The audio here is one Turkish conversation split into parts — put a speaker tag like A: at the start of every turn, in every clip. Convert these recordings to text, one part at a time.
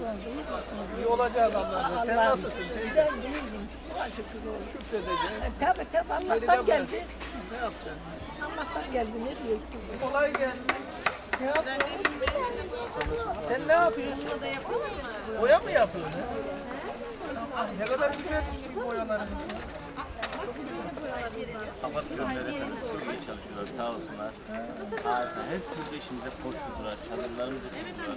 A: Nasılsınız? İyi misiniz?
B: İyi olacağız Allah'ım. Sen
A: Allah'ım.
B: nasılsın teyze?
A: Ben iyiyim. Şuna şükür olsun.
B: Şükredeceğiz.
A: E, tabii tabii
B: Geride
A: Allah'tan
B: bırak.
A: geldi.
B: Ne yapacaksın?
A: Allah'tan geldi. Ne diyeyim?
B: Kolay gelsin. Ne yapıyorsun? Sen ne yapıyorsun? Boya mı yapıyorsun? Ne kadar güzel bu boyaların.
C: Kapat göndererek çok iyi çalışıyorlar sağ olsunlar. Harika. Her türlü işimize koşuyorlar. Çadırlarımızı tutuyorlar.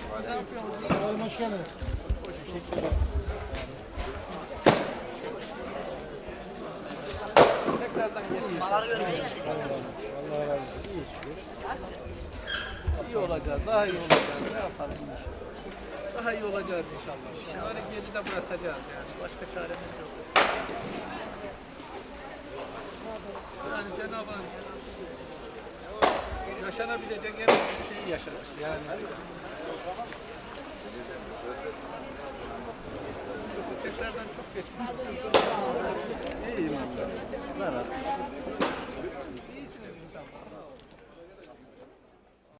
B: Tekrardan geliyoruz. İyi olacağız, daha iyi olacağız. Ne yapalım? Daha iyi olacağız inşallah. Şunları geride bırakacağız yani. Başka çaremiz yok. Yani Cenab-ı Hak yaşanabilecek en büyük şeyi yaşadık yani. Tekrardan çok geçmiş. İyiyim. Merhaba.